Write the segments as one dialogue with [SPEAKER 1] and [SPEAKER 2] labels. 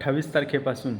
[SPEAKER 1] अठ्ठावीस तारखेपासून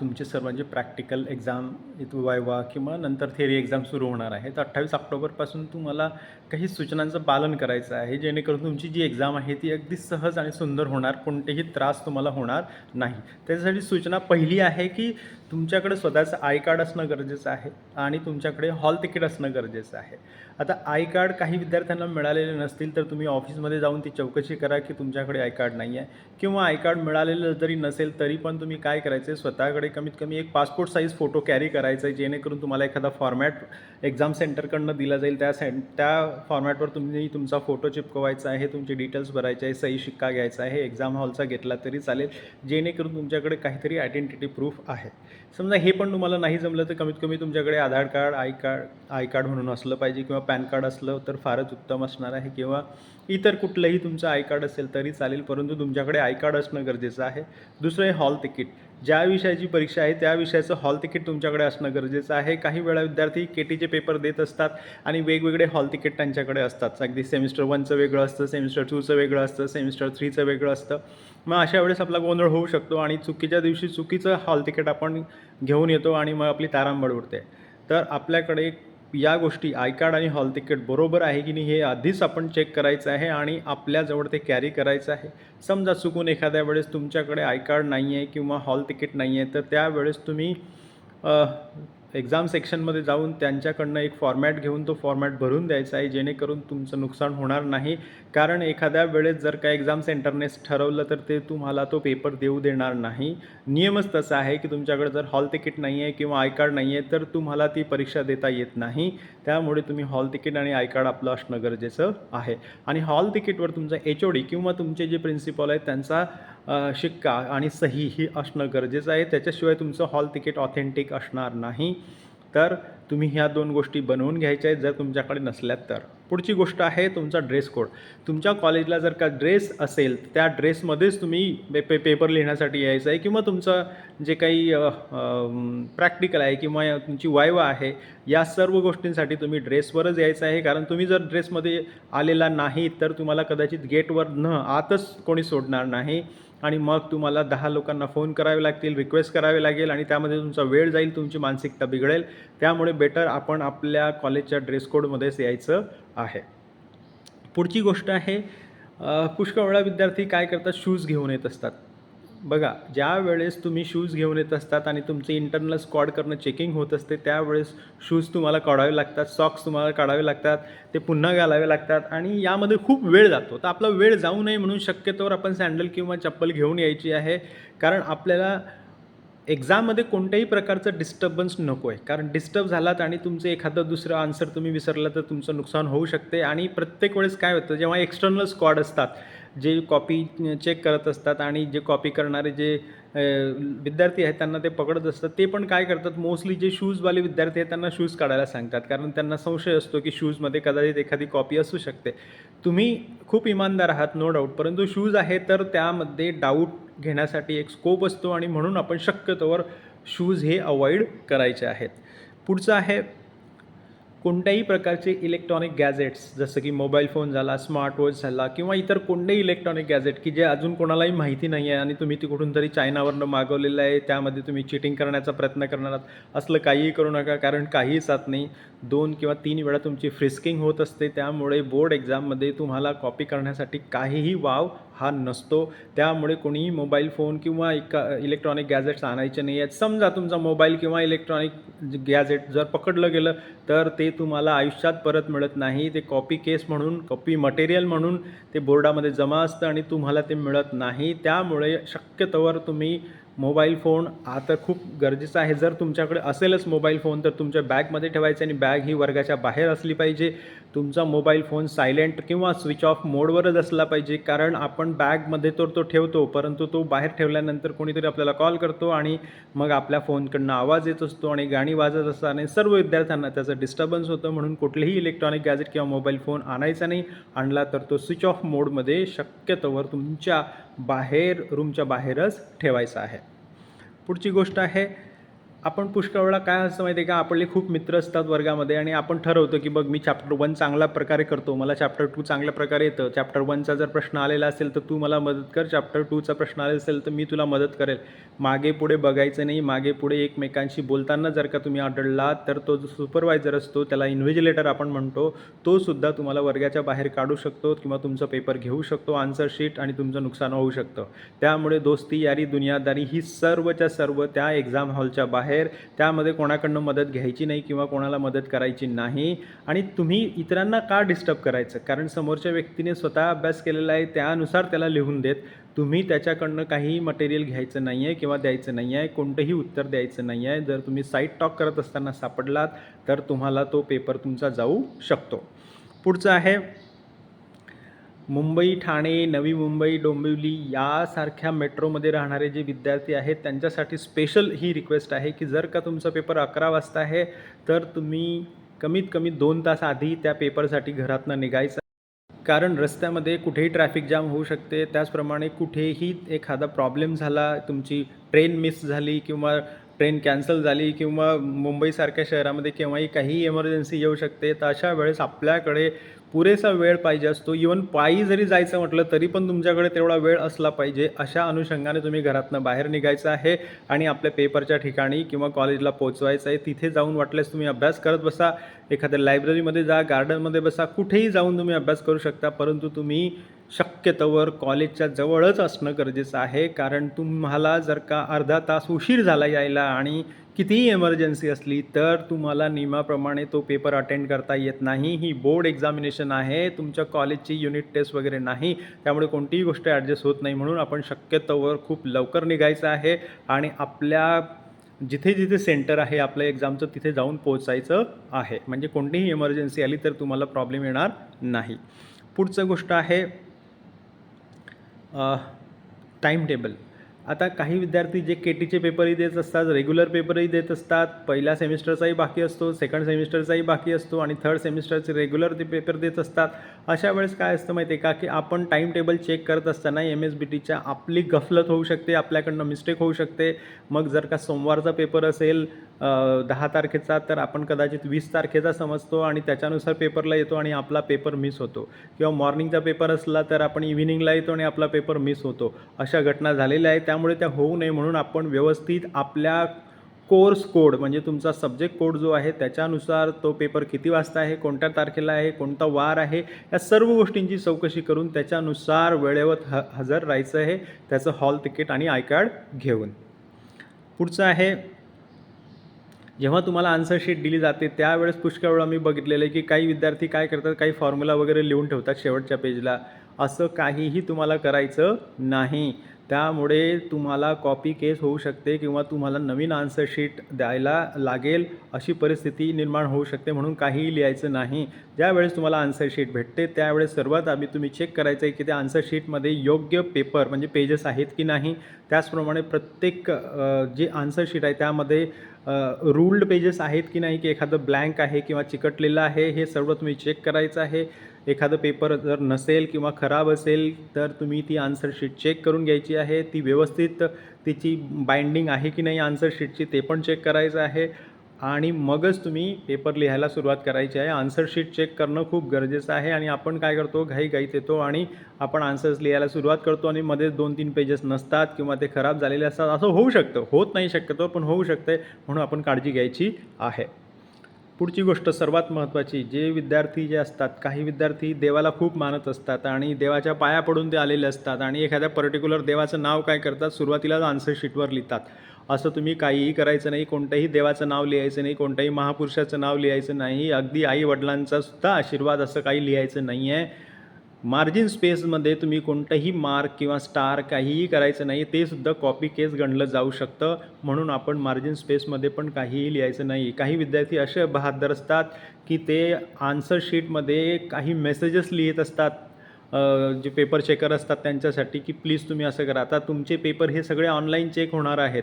[SPEAKER 1] तुमचे सर्वांचे प्रॅक्टिकल एक्झाम इथं वायवा किंवा नंतर थेरी एक्झाम सुरू होणार आहे. तर अठ्ठावीस ऑक्टोबरपासून तुम्हाला काही सूचनांचं पालन करायचं आहे जेणेकरून तुमची जी एक्झाम आहे ती अगदी सहज आणि सुंदर होणार कोणतेही त्रास तुम्हाला होणार नाही. त्याच्यासाठी सूचना पहिली आहे की तुमच्याकडे स्वतःचं आय कार्ड असणं गरजेचं आहे आणि तुमच्याकडे हॉल तिकीट असणं गरजेचं आहे. आता आय कार्ड काही विद्यार्थ्यांना मिळालेले नसतील तर तुम्ही ऑफिसमध्ये जाऊन ती चौकशी करा की तुमच्याकडे आय कार्ड नाही आहे. किंवा आय कार्ड मिळालेलं जरी नसेल तरी पण तुम्ही काय करायचं आहे? स्वतःकडे कमीत कमी एक पासपोर्ट साईज फोटो कॅरी करायचा आहे जेणेकरून तुम्हाला एखादा फॉर्मॅट एक्झाम सेंटरकडनं दिला जाईल. त्या सें त्या फॉर्मॅटवर तुम्ही तुमचा फोटो चिपकवायचा आहे तुमचे डिटेल्स भरायचे आहे सही शिक्का घ्यायचा आहे एक्झाम हॉलचा घेतला तरी चालेल जेणेकरून तुमच्याकडे काहीतरी आयडेंटिटी प्रूफ आहे. समजा हे पण तुम्हाला नाही जमलं तर कमीत कमी तुमच्याकडे Aadhaar card I card I card म्हणून असलं पाहिजे किंवा पॅन कार्ड असलं तर फारच उत्तम असणार आहे किंवा इतर कुठलंही तुमचं आय कार्ड असेल तरी चालेल परंतु तुमच्याकडे आय कार्ड असणं गरजेचं आहे. दुसरं आहे हॉल तिकीट ज्या विषयाची परीक्षा आहे त्या विषयाचं हॉल तिकीट तुमच्याकडे असणं गरजेचं आहे. काही वेळा विद्यार्थी के टीचे पेपर देत असतात आणि वेगवेगळे हॉल तिकीट त्यांच्याकडे असतात. अगदी सेमिस्टर वनचं वेगळं असतं सेमिस्टर टूचं वेगळं असतं सेमिस्टर थ्रीचं वेगळं असतं. मग अशा वेळेस आपला गोंधळ होऊ शकतो आणि चुकीच्या दिवशी चुकीचं हॉल तिकीट आपण घेऊन येतो आणि मग आपली तारांबळ उडते. तर आपल्याकडे या गोष्टी आय कार्ड आणि हॉल तिकीट बरोबर आहे की नाही हे आधीच आपण चेक करायचं आहे आणि आपल्याजवळ ते कॅरी करायचं आहे. समजा चुकून एखाद्या वेळेस तुमच्याकडे आय कार्ड नाही आहे किंवा हॉल तिकीट नाही आहे तर त्यावेळेस तुम्ही एक्झाम सेक्शनमध्ये जाऊन त्यांच्याकडनं एक फॉर्मॅट घेऊन तो फॉर्मॅट भरून द्यायचा आहे जेणेकरून तुमचं नुकसान होणार नाही. कारण एखाद्या वेळेस जर का एक्झाम सेंटरनेच ठरवलं तर ते तुम्हाला तो पेपर देऊ देणार नाही. नियमच तसा आहे की तुमच्याकडे जर हॉल तिकीट नाही आहे किंवा आय कार्ड नाही आहे तर तुम्हाला ती परीक्षा देता येत नाही. त्यामुळे तुम्ही हॉल तिकीट आणि आय कार्ड आपलं असणं गरजेचं आहे. आणि हॉल तिकीटवर तुमचा एच ओ डी किंवा तुमचे जे प्रिन्सिपल आहेत त्यांचा शिक्का आणि सही ही असणं गरजेचं आहे. त्याच्याशिवाय तुमचं हॉल तिकीट ऑथेंटिक असणार नाही. तर तुम्ही ह्या दोन गोष्टी बनवून घ्यायच्या आहेत जर तुमच्याकडे नसल्यात तर. पुढची गोष्ट आहे तुमचा ड्रेस कोड तुमच्या कॉलेजला जर का ड्रेस असेल त्या ड्रेसमध्येच तुम्ही पे पे पेपर लिहिण्यासाठी यायचं आहे किंवा तुमचं जे काही प्रॅक्टिकल आहे किंवा तुमची वायवा आहे या सर्व गोष्टींसाठी तुम्ही ड्रेसवरच यायचं आहे. कारण तुम्ही जर ड्रेसमध्ये आलेला नाही तर तुम्हाला कदाचित गेटवर न आतच कोणी सोडणार नाही. आणि मग तुम्हाला दहा लोकांना फोन करावे लागतील रिक्वेस्ट करावे लागेल आणि त्यामध्ये तुमचा वेळ जाईल तुमची मानसिकता बिघडेल. त्यामुळे बेटर आपण आपल्या कॉलेजच्या ड्रेस कोडमध्येच यायचं आहे. पुढची गोष्ट आहे पुष्कळ वेळा विद्यार्थी काय करतात? शूज घेऊन येत असतात. बघा ज्या वेळेस तुम्ही शूज घेऊन येत असतात आणि तुमचे इंटरनल स्क्वॉड करणं चेकिंग होत असते त्यावेळेस शूज तुम्हाला काढावे लागतात सॉक्स तुम्हाला काढावे लागतात ते पुन्हा घालावे लागतात आणि यामध्ये खूप वेळ जातो. तर आपला वेळ जाऊ नये म्हणून शक्यतोवर आपण सँडल किंवा चप्पल घेऊन यायची आहे. कारण आपल्याला एक्झाममध्ये कोणत्याही प्रकारचं डिस्टर्बन्स नको आहे कारण डिस्टर्ब झालात आणि तुमचं एखादं दुसरं आन्सर तुम्ही विसरलं तर तुमचं नुकसान होऊ शकते. आणि प्रत्येक वेळेस काय होतं जेव्हा एक्सटर्नल स्क्वॉड असतात जे कॉपी चेक करत असतात आणि जे कॉपी करणारे जे विद्यार्थी आहेत त्यांना ते पकडत असतात. ते पण काय करतात? मोस्टली जे शूजवाले विद्यार्थी आहेत त्यांना शूज काढायला सांगतात. कारण त्यांना संशय असतो की शूजमध्ये कदाचित एखादी कॉपी असू शकते. तुम्ही खूप इमानदार आहात नो डाऊट परंतु शूज आहे तर त्यामध्ये डाऊट घेण्यासाठी एक स्कोप असतो आणि म्हणून आपण शक्यतोवर शूज हे अवॉइड करायचे आहेत. पुढचं आहे कोणत्याही प्रकारचे इलेक्ट्रॉनिक गॅजेट्स जसं की मोबाईल फोन झाला स्मार्टवॉच झाला किंवा इतर कोणतेही इलेक्ट्रॉनिक गॅजेट की जे अजून कोणालाही माहिती नाही आहे आणि तुम्ही ती कुठून तरी चायनावरनं मागवलेलं आहे त्यामध्ये तुम्ही चिटिंग करण्याचा प्रयत्न करणार आहात असलं काहीही करू नका कारण काहीही साथ नाही. दोन किंवा तीन वेळा तुमची फ्रिस्किंग होत असते त्यामुळे बोर्ड एक्झाममध्ये तुम्हाला कॉपी करण्यासाठी काहीही वाव हा नसतो. त्यामुळे कोणीही मोबाईल फोन किंवा एका इलेक्ट्रॉनिक गॅजेट्स आणायचे नाही आहेत. समजा तुमचा मोबाईल किंवा इलेक्ट्रॉनिक गॅजेट जर पकडलं गेलं तर ते तुम्हाला आयुष्यात परत मिळत नाही. ते कॉपी केस म्हणून कॉपी मटेरियल म्हणून ते बोर्डामध्ये जमा असतं आणि तुम्हाला ते मिळत नाही. त्यामुळे शक्यतोवर तुम्ही मोबाईल फोन आता खूप गरजेचं आहे. जर तुमच्याकडे असेलच मोबाईल फोन तर तुमच्या बॅगमध्ये ठेवायचं आणि बॅग ही वर्गाच्या बाहेर असली पाहिजे. तुमचा मोबाईल फोन सायलेंट किंवा स्विच ऑफ मोडवरच असला पाहिजे कारण आपण बॅगमध्ये तर तो ठेवतो परंतु तो बाहेर ठेवल्यानंतर कोणीतरी आपल्याला कॉल करतो आणि मग आपल्या फोनकडनं आवाज येत असतो आणि गाणी वाजत असताना सर्व विद्यार्थ्यांना त्याचं डिस्टर्बन्स होतं. म्हणून कुठलेही इलेक्ट्रॉनिक गॅजेट किंवा मोबाईल फोन आणायचा नाही. आणला तर तो स्विच ऑफ मोडमध्ये शक्यतोवर तुमच्या बाहेर रूमच्या बाहेरच ठेवायचं आहे. पुढची गोष्ट आहे आपण पुष्कळ वेळा काय असतं माहिती आहे का? आपले खूप मित्र असतात वर्गामध्ये आणि आपण ठरवतो की बघ मी चॅप्टर वन चांगल्या प्रकारे करतो मला चॅप्टर टू चांगल्या प्रकारे येतं. चॅप्टर वनचा जर प्रश्न आलेला असेल तर तू मला मदत कर. चॅप्टर टूचा प्रश्न आलेला असेल तर मी तुला मदत करेल. मागे पुढे बघायचं नाही. मागे पुढे एकमेकांशी बोलताना जर का तुम्ही आढळलात तर तो जो सुपरवायझर असतो त्याला इन्व्हिजिलेटर आपण म्हणतो तो सुद्धा तुम्हाला वर्गाच्या बाहेर काढू शकतो किंवा तुमचं पेपर घेऊ शकतो आन्सर शीट आणि तुमचं नुकसान होऊ शकतं. त्यामुळे दोस्ती यारी दुनियादारी ही सर्वच्या सर्व त्या एक्झाम हॉलच्या बाहेर त्यामध्ये कोणाकडनं मदत घ्यायची नाही किंवा कोणाला मदत करायची नाही. आणि तुम्ही इतरांना का डिस्टर्ब करायचं? कारण समोरच्या व्यक्तीने स्वतः अभ्यास केलेला आहे त्यानुसार त्याला लिहून देत. तुम्ही त्याच्याकडनं काही मटेरियल घ्यायचं नाही आहे किंवा द्यायचं नाही आहे कोणतंही उत्तर द्यायचं नाही आहे जर तुम्ही साईट टॉक करत असताना सापडलात तर तुम्हाला तो पेपर तुमचा जाऊ शकतो. पुढचं आहे मुंबई ठाणे नवी मुंबई डोंबिवली यासारख्या मेट्रोमध्ये राहणारे जे विद्यार्थी आहेत त्यांच्यासाठी स्पेशल ही रिक्वेस्ट आहे की जर का तुमचा पेपर अकरा वाजता आहे तर तुम्ही कमीत कमी दोन तास आधी त्या पेपरसाठी घरातनं निघायचं. कारण रस्त्यामध्ये कुठेही ट्रॅफिक जाम होऊ शकते. त्याचप्रमाणे कुठेही एखादा प्रॉब्लेम झाला तुमची ट्रेन मिस झाली किंवा ट्रेन कॅन्सल झाली किंवा मुंबईसारख्या शहरामध्ये केव्हाही काही इमर्जन्सी येऊ शकते तर अशा वेळेस आपल्याकडे पुरेसा वेळ पाहिजे असतो. इवन पायी जरी जायचं म्हटलं तरी पण तुमच्याकडे तेवढा वेळ असला पाहिजे. अशा अनुषंगाने तुम्ही घरातनं बाहेर निघायचं आहे आणि आपल्या पेपरच्या ठिकाणी किंवा कॉलेजला पोचवायचं आहे. तिथे जाऊन वाटल्यास तुम्ही अभ्यास करत बसा. एखाद्या लायब्ररीमध्ये जा गार्डनमध्ये बसा. कुठेही जाऊन तुम्ही अभ्यास करू शकता. परंतु तुम्ही शक्यतोवर कॉलेजच्या जवळच असणं गरजेचं आहे. कारण तुम्हाला जर का अर्धा तास उशीर झाला यायला आणि कितीही एमर्जन्सी असली तर तुम्हाला नियमाप्रमाणे तो पेपर अटेंड करता येत नाही. ही बोर्ड एक्झामिनेशन आहे. तुमच्या कॉलेजची युनिट टेस्ट वगैरे नाही. त्यामुळे कोणतीही गोष्ट ॲडजस्ट होत नाही म्हणून आपण शक्यतोवर खूप लवकर निघायचं आहे आणि आपल्या जिथे जिथे सेंटर आहे आपल्या एक्झामचं तिथे जाऊन पोचायचं आहे. म्हणजे कोणतीही इमर्जन्सी आली तर तुम्हाला प्रॉब्लेम येणार नाही. पुढचं गोष्ट आहे टाईम टेबल आता काही विद्यार्थी जे के टीचे पेपरही देत असतात रेग्युलर पेपरही देत असतात पहिल्या सेमिस्टरचाही बाकी असतो सेकंड सेमिस्टरचाही बाकी असतो आणि थर्ड सेमिस्टरचे रेग्युलर ते पेपर देत असतात. अशा वेळेस काय असतं माहिती आहे का की आपण टाईम टेबल चेक करत असताना एम एस बी टीच्या आपली गफलत होऊ शकते आपल्याकडनं मिस्टेक होऊ शकते. मग जर का सोमवारचा पेपर असेल दहा तारखेचा तर आपण कदाचित वीस तारखेचा समजतो आणि त्याच्यानुसार पेपरला येतो आणि आपला पेपर मिस होतो. किंवा मॉर्निंगचा पेपर असला तर आपण इव्हिनिंगला येतो आणि आपला पेपर मिस होतो. अशा घटना झालेल्या आहेत. त्या त्यामुळे त्या होऊ नये म्हणून आपण व्यवस्थित आपल्या कोर्स कोड म्हणजे तुमचा सब्जेक्ट कोड जो आहे त्याच्यानुसार तो पेपर किती वाजता आहे कोणत्या तारखेला आहे कोणता वार आहे या सर्व गोष्टींची चौकशी करून त्याच्यानुसार वेळेवर ह हजर राहायचं आहे त्याचं हॉल तिकीट आणि आय कार्ड घेऊन. पुढचं आहे जेव्हा तुम्हाला आन्सर शीट दिली जाते त्यावेळेस पुष्कळ वेळा मी बघितलेलं आहे की काही विद्यार्थी काय करतात काही फॉर्म्युला वगैरे लिहून ठेवतात शेवटच्या पेजला. असं काहीही तुम्हाला करायचं नाही. त्यामुळे तुम्हाला कॉपी केस होऊ शकते किंवा तुम्हाला नवीन आन्सर शीट द्यायला लागेल अशी परिस्थिती निर्माण होऊ शकते म्हणून काहीही लिहायचं नाही. ज्यावेळेस तुम्हाला आन्सर शीट भेटते त्यावेळेस सर्वात आधी तुम्ही चेक करायचं आहे की त्या आन्सर शीटमध्ये योग्य पेपर म्हणजे पेजेस आहेत की नाही. त्याचप्रमाणे प्रत्येक जे आन्सर शीट आहे त्यामध्ये रूल्ड पेजेस आहेत की नाही की एखादं ब्लँक आहे किंवा चिकटलेलं आहे हे सर्व तुम्ही चेक करायचं आहे. एखादं पेपर जर नसेल किंवा खराब असेल तर तुम्ही ती आन्सरशीट चेक करून घ्यायची आहे. ती व्यवस्थित तिची बाइंडिंग आहे की नाही आन्सरशीटची ते पण चेक करायचं आहे. आणि मगच तुम्ही पेपर लिहायला सुरुवात करायची आहे. आन्सरशीट चेक करणं खूप गरजेचं आहे आणि आपण काय करतो? घाई घाईत येतो आणि आपण आन्सर्स लिहायला सुरुवात करतो आणि मध्ये दोन तीन पेजेस नसतात किंवा ते खराब झालेले असतात. असं होऊ शकतं. होत नाही शक्यतो पण होऊ शकते म्हणून आपण काळजी घ्यायची आहे. पुढची गोष्ट सर्वात महत्त्वाची जे विद्यार्थी जे असतात काही विद्यार्थी देवाला खूप मानत असतात आणि देवाच्या पाया पडून ते आलेले असतात आणि एखाद्या पर्टिक्युलर देवाचं नाव काय करतात सुरुवातीलाच आन्सर शीटवर लिहितात. असं तुम्ही काहीही करायचं नाही कोणत्याही देवाचं नाव लिहायचं नाही कोणत्याही महापुरुषाचं नाव लिहायचं नाही अगदी आई वडिलांचा सुद्धा आशीर्वाद असं काही लिहायचं नाही आहे मार्जिन स्पेसमध्ये तुम्ही कोणतंही मार्क किंवा स्टार काहीही करायचं नाही ते सुद्धा कॉपी केस गणलं जाऊ शकतं. म्हणून आपण मार्जिन स्पेसमध्ये पण काहीही लिहायचं नाही. काही विद्यार्थी असे बहादर असतात की ते आन्सर शीटमध्ये काही मेसेजेस लिहित असतात. जे पेपर चेकर असतात त्यांच्यासाठी की प्लीज तुम्ही असं करा. आता तुमचे पेपर हे सगळे ऑनलाईन चेक होणार आहेत.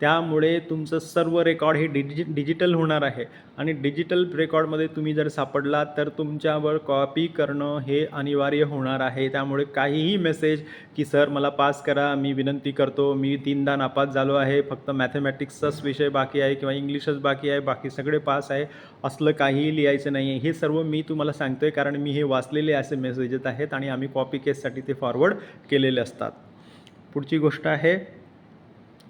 [SPEAKER 1] त्यामुळे तुमचं सर्व रेकॉर्ड हे डिजि डिजिटल होणार आहे. आणि डिजिटल रेकॉर्डमध्ये तुम्ही जर सापडलात तर तुमच्यावर कॉपी करणं हे अनिवार्य होणार आहे. त्यामुळे काहीही मेसेज की सर मला पास करा मी विनंती करतो मी तीनदा नापास झालो आहे फक्त मॅथमॅटिक्सचाच विषय बाकी आहे किंवा इंग्लिशच बाकी आहे बाकी सगळे पास आहे असलं काहीही लिहायचं नाही आहे. हे सर्व मी तुम्हाला सांगतो आहे कारण मी हे वाचलेले असे मेसेजेस आहेत आणि आम्ही कॉपी केससाठी ते फॉरवर्ड केलेले असतात. पुढची गोष्ट आहे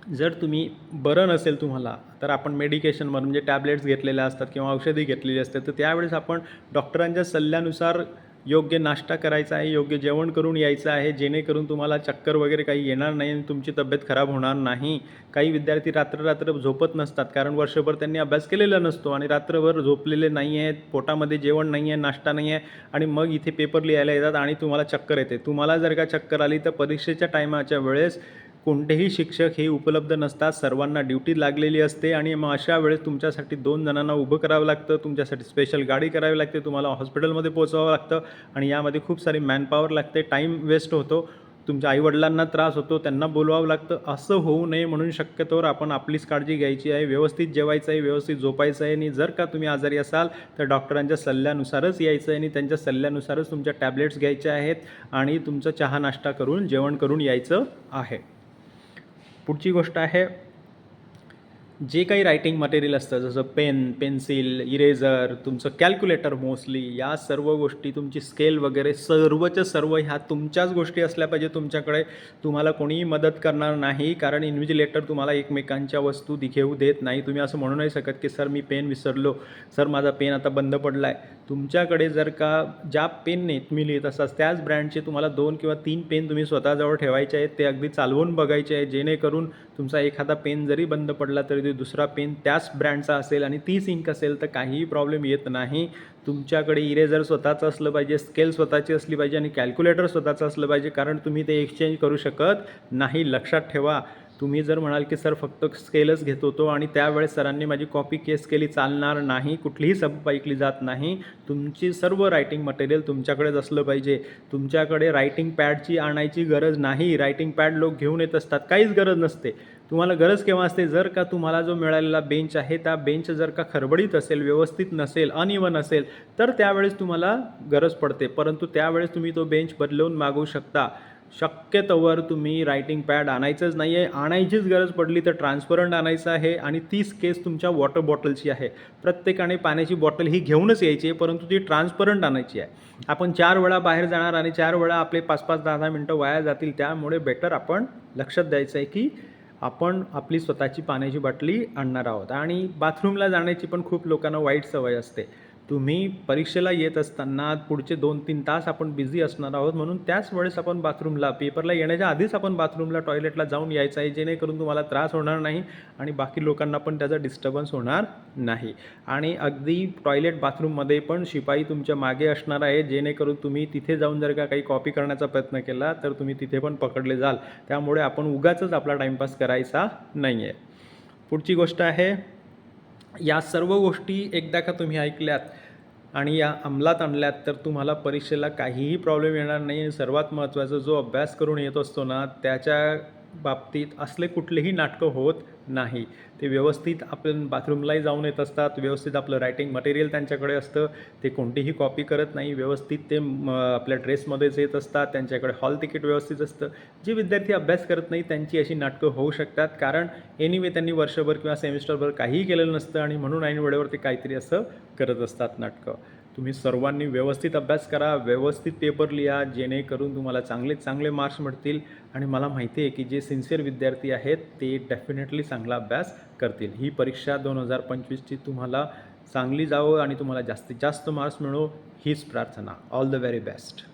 [SPEAKER 1] जर तुम्ही बरं नसेल तुम्हाला तर आपण मेडिकेशन म्हणजे टॅबलेट्स घेतलेल्या असतात किंवा औषधी घेतलेली असतात तर त्यावेळेस आपण डॉक्टरांच्या सल्ल्यानुसार योग्य नाश्ता करायचा आहे योग्य जेवण करून यायचं आहे जेणेकरून तुम्हाला चक्कर वगैरे काही येणार नाही आणि तुमची तब्येत खराब होणार नाही. काही विद्यार्थी रात्र रात्र झोपत नसतात कारण वर्षभर त्यांनी अभ्यास केलेला नसतो आणि रात्रभर झोपलेले नाही आहेत पोटामध्ये जेवण नाही आहे नाश्ता नाही आहे आणि मग इथे पेपर लिहायला येतात आणि तुम्हाला चक्कर येते. तुम्हाला जर का चक्कर आली तर परीक्षेच्या टायमाच्या वेळेस कोणतेही शिक्षक हे उपलब्ध नसतात. सर्वांना ड्युटी लागलेली असते आणि मग अशा वेळेस तुमच्यासाठी दोन जणांना उभं करावं लागतं. तुमच्यासाठी स्पेशल गाडी करावी लागते. तुम्हाला हॉस्पिटलमध्ये पोहोचावं लागतं आणि यामध्ये खूप सारी मॅनपॉवर लागते. टाईम वेस्ट होतो. तुमच्या आईवडिलांना त्रास होतो. त्यांना बोलवावं लागतं. असं होऊ नये म्हणून शक्यतोवर आपण आपलीच काळजी घ्यायची आहे. व्यवस्थित जेवायचं आहे व्यवस्थित झोपायचं आहे आणि जर का तुम्ही आजारी असाल तर डॉक्टरांच्या सल्ल्यानुसारच यायचं आहे आणि त्यांच्या सल्ल्यानुसारच तुमच्या टॅबलेट्स घ्यायच्या आहेत आणि तुमचं चहा नाश्ता करून जेवण करून यायचं आहे. पुढची गोष्ट आहे जे काही रायटिंग मटेरियल असतं जसं पेन पेन्सिल इरेझर तुमचं कॅल्क्युलेटर मोस्टली या सर्व गोष्टी तुमची स्केल वगैरे सर्वच्या सर्व ह्या तुमच्याच गोष्टी असल्या पाहिजे तुमच्याकडे. तुम्हाला कोणीही मदत करणार नाही कारण इन्व्हिजिलेटर तुम्हाला एकमेकांच्या वस्तू दिघेऊ देत नाही. तुम्ही असं म्हणू नाही शकत की सर मी पेन विसरलो. सर माझा पेन आता बंद पडला आहे तुमच्याकडे जर का ज्या पेनने तुम्ही लिहित असाल त्याच ब्रँडचे तुम्हाला दोन किंवा तीन पेन तुम्ही स्वतःजवळ ठेवायचे आहेत ते अगदी चालवून बघायचे आहे जेणेकरून तुमचा एखादा पेन जरी बंद पडला तरी ते दुसरा पेन त्याच ब्रँडचा असेल आणि तीच इंक असेल तर काहीही प्रॉब्लेम येत नाही. तुमच्याकडे इरेझर स्वतःचं असलं पाहिजे स्केल स्वतःची असली पाहिजे आणि कॅल्क्युलेटर स्वतःचं असलं पाहिजे कारण तुम्ही ते एक्सचेंज करू शकत नाही. लक्षात ठेवा. तुम्ही जर म्हणाल की सर फक्त स्केलच घेत होतो आणि त्यावेळेस सरांनी माझी कॉपी केस केली चालणार नाही कुठलीही सब ऐकली जात नाही. तुमची सर्व रायटिंग मटेरियल तुमच्याकडेच असलं पाहिजे. तुमच्याकडे रायटिंग पॅडची आणायची गरज नाही. रायटिंग पॅड लोक घेऊन येत असतात. काहीच गरज नसते. तुम्हाला गरज केव्हा असते? जर का तुम्हाला जो मिळालेला बेंच आहे त्या बेंच जर का खरबडीत असेल व्यवस्थित नसेल अनइवन असेल तर त्यावेळेस तुम्हाला गरज पडते. परंतु त्यावेळेस तुम्ही तो बेंच बदलवून मागवू शकता. शक्यतोवर तुम्ही रायटिंग पॅड आणायचंच नाही आहे आणायचीच गरज पडली तर ट्रान्सपरंट आणायचं आहे आणि तीच केस तुमच्या वॉटर बॉटलची आहे. प्रत्येकाने पाण्याची बॉटल ही घेऊनच यायची आहे परंतु ती ट्रान्सपरंट आणायची आहे. आपण चार वेळा बाहेर जाणार आणि चार वेळा आपले पाच पाच दहा दहा मिनटं वाया जातील त्यामुळे बेटर आपण लक्षात द्यायचं आहे की आपण आपली स्वतःची पाण्याची बाटली आणणार आहोत. आणि बाथरूमला जाण्याची पण खूप लोकांना वाईट सवय असते. तुम्ही परीक्षेला येत असताना पुढचे दोन तीन तास आपण बिझी असणार आहोत. म्हणून त्याच वेळेस आपण बाथरूमला पेपरला येण्याच्या आधीच आपण बाथरूमला टॉयलेटला जाऊन यायचं आहे जेणेकरून तुम्हाला त्रास होणार नाही आणि बाकी लोकांना पण त्याचा डिस्टर्बन्स होणार नाही. आणि अगदी टॉयलेट बाथरूममध्ये पण शिपाई तुमच्या मागे असणार आहे जेणेकरून तुम्ही तिथे जाऊन जर का काही कॉपी करण्याचा प्रयत्न केला तर तुम्ही तिथे पण पकडले जाल. त्यामुळे आपण उगाचच आपला टाईमपास करायचा नाही आहे पुढची गोष्ट आहे या सर्व गोष्टी एकदा का तुम्ही ऐकल्यात आणि या अंमलात आणल्यात तर तुम्हाला परीक्षेला काहीही प्रॉब्लेम येणार नाही. सर्वात महत्त्वाचा जो अभ्यास करून येत असतो ना त्याच्या बाबतीत असले कुठलेही नाटकं होत नाही. ते व्यवस्थित आपण बाथरूमलाही जाऊन येत असतात व्यवस्थित आपलं रायटिंग मटेरियल त्यांच्याकडे असतं ते कोणतीही कॉपी करत नाही व्यवस्थित ते आपल्या ड्रेसमध्येच येत असतात त्यांच्याकडे हॉल तिकीट व्यवस्थित असतं. जे विद्यार्थी अभ्यास करत नाही त्यांची अशी नाटकं होऊ शकतात. कारण एनिवे त्यांनी वर्षभर किंवा सेमिस्टरभर काहीही केलेलं नसतं आणि म्हणून ऐन वेळेवर ते काहीतरी असं करत असतात नाटकं. तुम्ही सर्वांनी व्यवस्थित अभ्यास करा व्यवस्थित पेपर लिहा जेणेकरून तुम्हाला चांगले चांगले मार्क्स मिळतील. आणि मला माहिती आहे की जे सिन्सिअर विद्यार्थी आहेत ते डेफिनेटली चांगला अभ्यास करतील. ही परीक्षा दोन हजार पंचवीसची तुम्हाला चांगली जावं आणि तुम्हाला जास्तीत जास्त मार्क्स मिळो. हीच प्रार्थना. All the very best